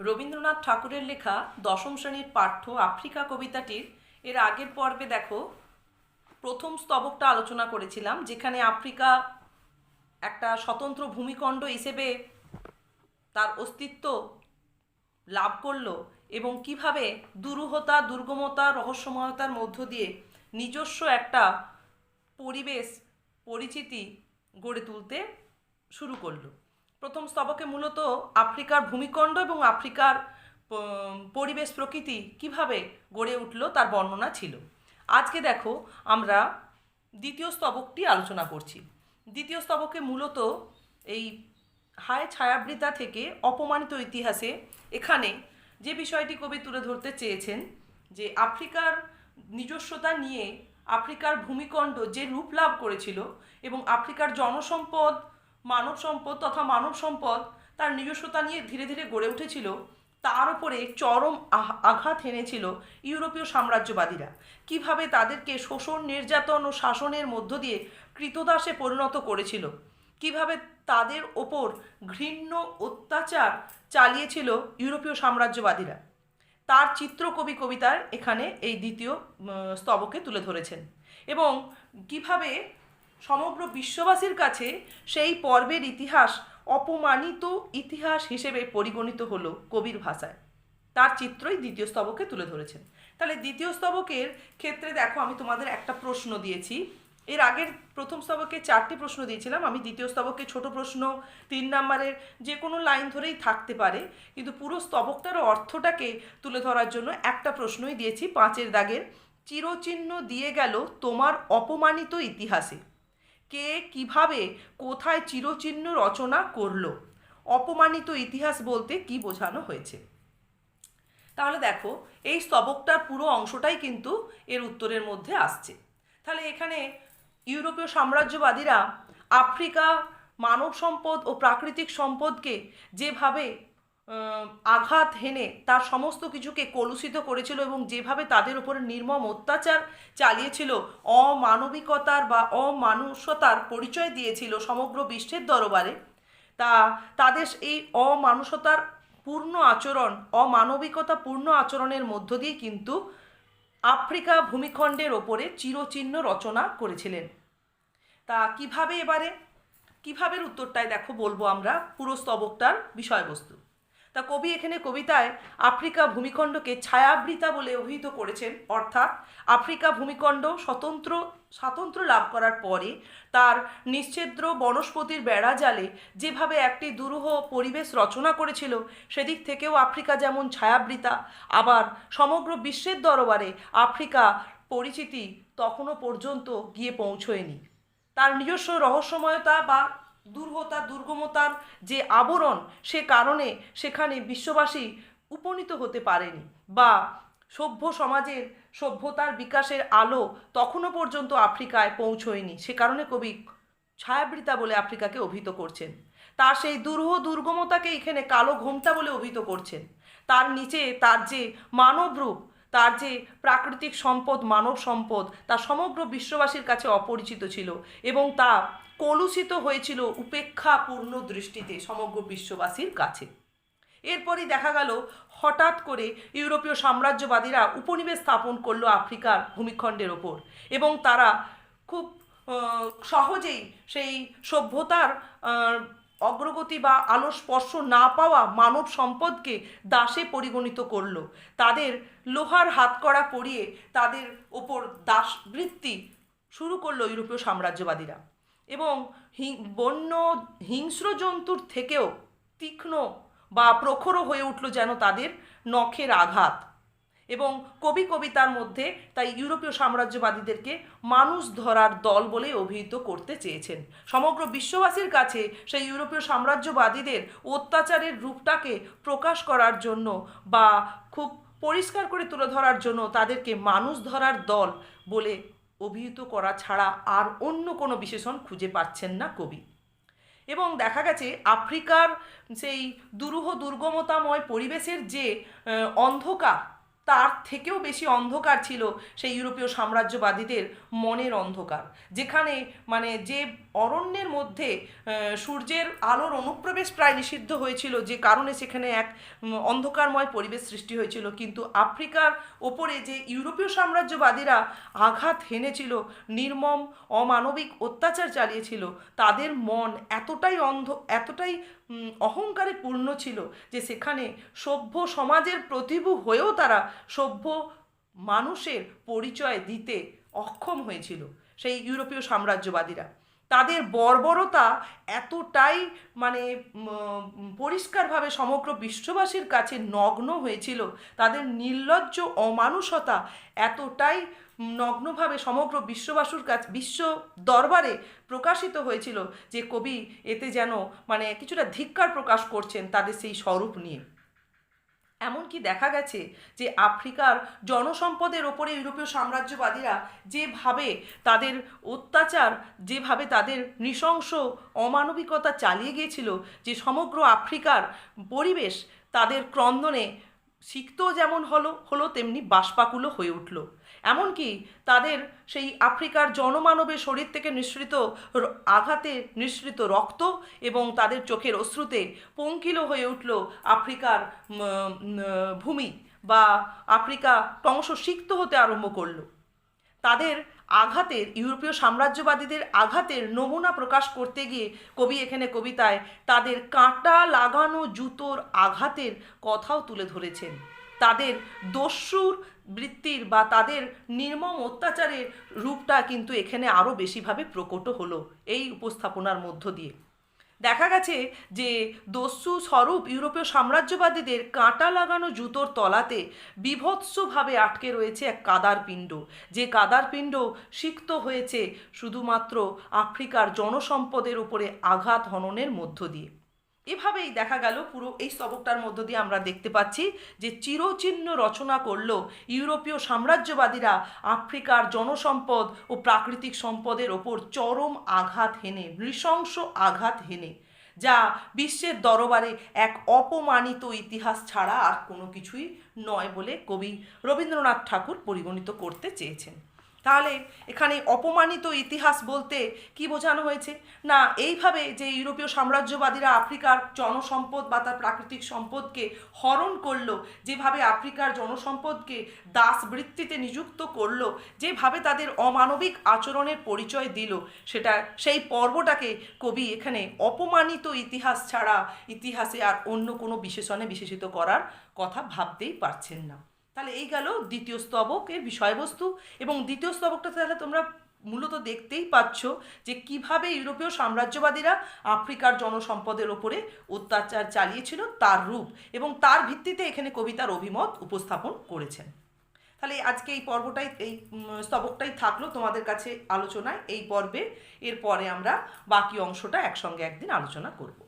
রবীন্দ্রনাথ ঠাকুরের লেখা দশম শ্রেণির পাঠ্য আফ্রিকা কবিতাটির এর আগের পর্বে দেখো, প্রথম স্তবকটা আলোচনা করেছিলাম, যেখানে আফ্রিকা একটা স্বতন্ত্র ভূমিখণ্ড হিসেবে তার অস্তিত্ব লাভ করল এবং কীভাবে দুরূহতা, দুর্গমতা, রহস্যময়তার মধ্য দিয়ে নিজস্ব একটা পরিবেশ, পরিচিতি গড়ে তুলতে শুরু করল। প্রথম স্তবকে মূলত আফ্রিকার ভূমিখণ্ড এবং আফ্রিকার পরিবেশ প্রকৃতি কীভাবে গড়ে উঠল তার বর্ণনা ছিল। আজকে দেখো আমরা দ্বিতীয় স্তবকটি আলোচনা করছি। দ্বিতীয় স্তবকে মূলত এই হায় ছায়াবৃতা থেকে অপমানিত ইতিহাসে এখানে যে বিষয়টি কবি তুলে ধরতে চেয়েছেন যে আফ্রিকার নিজস্বতা নিয়ে আফ্রিকার ভূমিকণ্ড যে রূপ লাভ করেছিল এবং আফ্রিকার জনসম্পদ মানব সম্পদ তথা মানব সম্পদ তার নিজস্বতা নিয়ে ধীরে ধীরে গড়ে উঠেছিল, তার উপরে চরম আঘাত হেনেছিল ইউরোপীয় সাম্রাজ্যবাদীরা। কীভাবে তাদেরকে শোষণ, নির্যাতন ও শাসনের মধ্য দিয়ে কৃতদাসে পরিণত করেছিল? কীভাবে তাদের ওপর ঘৃণ্য অত্যাচার চালিয়েছিল ইউরোপীয় সাম্রাজ্যবাদীরা? তার চিত্রকবি কবিতার এখানে এই দ্বিতীয় স্তবকে তুলে ধরেছেন। এবং কীভাবে সমগ্র বিশ্ববাসীর কাছে সেই পর্বের ইতিহাস অপমানিত ইতিহাস হিসেবে পরিগণিত হলো কবির ভাষায়। তার চিত্রই দ্বিতীয় স্তবকে তুলে ধরেছেন। তাহলে দ্বিতীয় স্তবকের ক্ষেত্রে দেখো, আমি তোমাদের একটা প্রশ্ন দিয়েছি। এর আগের প্রথম স্তবকে চারটি প্রশ্ন দিয়েছিলাম। আমি দ্বিতীয় স্তবকে ছোট প্রশ্ন, তিন নাম্বারের যে কোনো লাইন ধরেই থাকতে পারে, কিন্তু পুরো স্তবকটার অর্থটাকে তুলে ধরার জন্য একটা প্রশ্নই দিয়েছি পাঁচের দাগের। চিরচিহ্ন দিয়ে গেল তোমার অপমানিত ইতিহাসে। কে কীভাবে কোথায় চিরচিহ্ন রচনা করল? অপমানিত ইতিহাস বলতে কি বোঝানো হয়েছে? তাহলে দেখো, এই স্তবকটার পুরো অংশটাই কিন্তু এর উত্তরের মধ্যে আসছে। তাহলে এখানে ইউরোপীয় সাম্রাজ্যবাদীরা আফ্রিকা মানব সম্পদ ও প্রাকৃতিক সম্পদকে যেভাবে আঘাত হেনে তার সমস্ত কিছুকে কলুষিত করেছিল এবং যেভাবে তাদের উপরে নির্মম অত্যাচার চালিয়েছিল, অমানবিকতার বা অমানুষতার পরিচয় দিয়েছিল সমগ্র বিশ্বের দরবারে, তা তাদের এই অমানুষতার পূর্ণ আচরণ অমানবিকতা পূর্ণ আচরণের মধ্য দিয়ে কিন্তু আফ্রিকা ভূমিখণ্ডের ওপরে চিরচিহ্ন রচনা করেছিলেন। তা কীভাবে এবারে? কীভাবে উত্তরটায় দেখো বলব আমরা, পুরো স্তবকটার বিষয়বস্তু। তা কবি এখানে কবিতায় আফ্রিকা ভূমিখণ্ডকে ছায়াবৃতা বলে অভিহিত করেছেন। অর্থাৎ আফ্রিকা ভূমিখণ্ড স্বতন্ত্র স্বাতন্ত্র্য লাভ করার পরে তার নিশ্ছেদ্র বনস্পতির বেড়া জালে যেভাবে একটি দুরূহ পরিবেশ রচনা করেছিল, সেদিক থেকেও আফ্রিকা যেমন ছায়াবৃতা, আবার সমগ্র বিশ্বের দরবারে আফ্রিকা পরিচিতি তখনও পর্যন্ত গিয়ে পৌঁছয়নি। তার নিজস্ব রহস্যময়তা বা দুর্হতা দুর্গমতার যে আবরণ, সে কারণে সেখানে বিশ্ববাসী উপনীত হতে পারেনি বা সভ্য সমাজের সভ্যতার বিকাশের আলো তখনও পর্যন্ত আফ্রিকায় পৌঁছয়নি। সে কারণে কবি ছায়াবৃতা বলে আফ্রিকাকে অভিহিত করছেন। তার সেই দুর্হ দুর্গমতাকে এখানে কালো ঘোমটা বলে অভিহিত করছেন। তার নিচে তার যে মানব রূপ তার যে প্রাকৃতিক সম্পদ, মানব সম্পদ, তা সমগ্র বিশ্ববাসীর কাছে অপরিচিত ছিল এবং তা কলুষিত হয়েছিল উপেক্ষাপূর্ণ দৃষ্টিতে সমগ্র বিশ্ববাসীর কাছে। এরপরই দেখা গেল, হঠাৎ করে ইউরোপীয় সাম্রাজ্যবাদীরা উপনিবেশ স্থাপন করল আফ্রিকার ভূমিখণ্ডের ওপর এবং তারা খুব সহজেই সেই সভ্যতার অগ্রগতি বা আলো স্পর্শ না পাওয়া মানব সম্পদকে দাসে পরিগণিত করল। তাদের লোহার হাতকড়া পরিয়ে তাদের ওপর দাসবৃত্তি শুরু করল ইউরোপীয় সাম্রাজ্যবাদীরা। এবং বন্য, হিংস্র জন্তুর থেকেও তীক্ষ্ণ বা প্রখরও হয়ে উঠল যেন তাদের নখের আঘাত। এবং কবি কবিতার মধ্যে তাই ইউরোপীয় সাম্রাজ্যবাদীদেরকে মানুষ ধরার দল বলে অভিহিত করতে চেয়েছেন। সমগ্র বিশ্ববাসীর কাছে সেই ইউরোপীয় সাম্রাজ্যবাদীদের অত্যাচারের রূপটাকে প্রকাশ করার জন্য বা খুব পরিষ্কার করে তুলে ধরার জন্য তাদেরকে মানুষ ধরার দল বলে অভিহিত করা ছাড়া আর অন্য কোনো বিশেষণ খুঁজে পাচ্ছেন না কবি। এবং দেখা গেছে আফ্রিকার সেই দুরূহ দুর্গমতাময় পরিবেশের যে অন্ধকার তার থেকেও বেশি অন্ধকার ছিল সেই ইউরোপীয় সাম্রাজ্যবাদীদের মনের অন্ধকার। যেখানে মানে যে অরণ্যের মধ্যে সূর্যের আলোর অনুপ্রবেশ প্রায় নিষিদ্ধ হয়েছিল, যে কারণে সেখানে এক অন্ধকারময় পরিবেশ সৃষ্টি হয়েছিল। কিন্তু আফ্রিকার ওপরে যে ইউরোপীয় সাম্রাজ্যবাদীরা আঘাত হেনেছিল, নির্মম, অমানবিক অত্যাচার চালিয়েছিল, তাদের মন এতটাই অন্ধ, এতটাই অহংকারে পূর্ণ ছিল যে সেখানে সভ্য সমাজের প্রতিভু হয়েও তারা সভ্য মানুষের পরিচয় দিতে অক্ষম হয়েছিল সেই ইউরোপীয় সাম্রাজ্যবাদীরা। তাদের বর্বরতা এতটাই মানে পরিষ্কারভাবে সমগ্র বিশ্ববাসীর কাছে নগ্ন হয়েছিল। তাদের নির্লজ্জ অমানুষতা এতটাই নগ্নভাবে সমগ্র বিশ্ববাসুর কাছে, বিশ্ব দরবারে প্রকাশিত হয়েছিল যে কবি এতে যেন মানে কিছুটা ধিক্কার প্রকাশ করছেন তাদের সেই স্বরূপ নিয়ে। এমনকি দেখা গেছে যে আফ্রিকার জনসম্পদের ওপরে ইউরোপীয় সাম্রাজ্যবাদীরা যেভাবে তাদের অত্যাচার, যেভাবে তাদের নৃশংস অমানবিকতা চালিয়ে গিয়েছিল, যে সমগ্র আফ্রিকার পরিবেশ তাদের ক্রন্দনে সিক্ত যেমন হলো হলো, তেমনি বাষ্পাকুলও হয়ে উঠল। এমনকি তাদের সেই আফ্রিকার জনমানবের শরীর থেকে নিঃসৃত আঘাতে নিঃসৃত রক্ত এবং তাদের চোখের অশ্রুতে পঙ্কিল হয়ে উঠল আফ্রিকার ভূমি বা আফ্রিকা ক্রমশ সিক্ত হতে আরম্ভ করল। তাদের আঘাতের, ইউরোপীয় সাম্রাজ্যবাদীদের আঘাতের নমুনা প্রকাশ করতে গিয়ে কবি এখানে কবিতায় তাদের কাঁটা লাগানো জুতোর আঘাতের কথাও তুলে ধরেছেন। তাদের দস্যুর বৃত্তির বা তাদের নির্মম অত্যাচারের রূপটা কিন্তু এখানে আরও বেশিভাবে প্রকট হলো এই উপস্থাপনার মধ্য দিয়ে। দেখা গেছে যে দস্যু স্বরূপ ইউরোপীয় সাম্রাজ্যবাদীদের কাঁটা লাগানো জুতোর তলাতে বিভৎসভাবে আটকে রয়েছে এক কাদার পিণ্ড। যে কাদার পিণ্ড সিক্ত হয়েছে শুধুমাত্র আফ্রিকার জনসম্পদের উপরে আঘাত হননের মধ্য দিয়ে। এভাবেই দেখা গেল পুরো এই স্তবকটার মধ্য দিয়ে আমরা দেখতে পাচ্ছি যে চিরচিহ্ন রচনা করল ইউরোপীয় সাম্রাজ্যবাদীরা আফ্রিকার জনসম্পদ ও প্রাকৃতিক সম্পদের ওপর চরম আঘাত হেনে, নৃশংস আঘাত হেনে, যা বিশ্বের দরবারে এক অপমানিত ইতিহাস ছাড়া আর কোনো কিছুই নয় বলে কবি রবীন্দ্রনাথ ঠাকুর পরিগণিত করতে চেয়েছেন। তাহলে এখানে অপমানিত ইতিহাস বলতে কি বোঝানো হয়েছে? না, এইভাবে যে ইউরোপীয় সাম্রাজ্যবাদীরা আফ্রিকার জনসম্পদ বা তার প্রাকৃতিক সম্পদকে হরণ করল, যেভাবে আফ্রিকার জনসম্পদকে দাসবৃত্তিতে নিযুক্ত করল, যেভাবে তাদের অমানবিক আচরণের পরিচয় দিল, সেটা, সেই পর্বটাকে কবি এখানে অপমানিত ইতিহাস ছাড়া ইতিহাসে আর অন্য কোনো বিশেষণে বিশেষিত করার কথা ভাবতেই পারছেন না। তাহলে এই গেল দ্বিতীয় স্তবকের বিষয়বস্তু। এবং দ্বিতীয় স্তবকটা তাহলে তোমরা মূলত দেখতেই পাচ্ছ যে কীভাবে ইউরোপীয় সাম্রাজ্যবাদীরা আফ্রিকার জনসম্পদের ওপরে অত্যাচার চালিয়েছিল তার রূপ এবং তার ভিত্তিতে এখানে কবিতার অভিমত উপস্থাপন করেছেন। তাহলে আজকে এই পর্বটাই, এই স্তবকটাই থাকল তোমাদের কাছে আলোচনায় এই পর্বে। এরপরে আমরা বাকি অংশটা একসঙ্গে একদিন আলোচনা করব।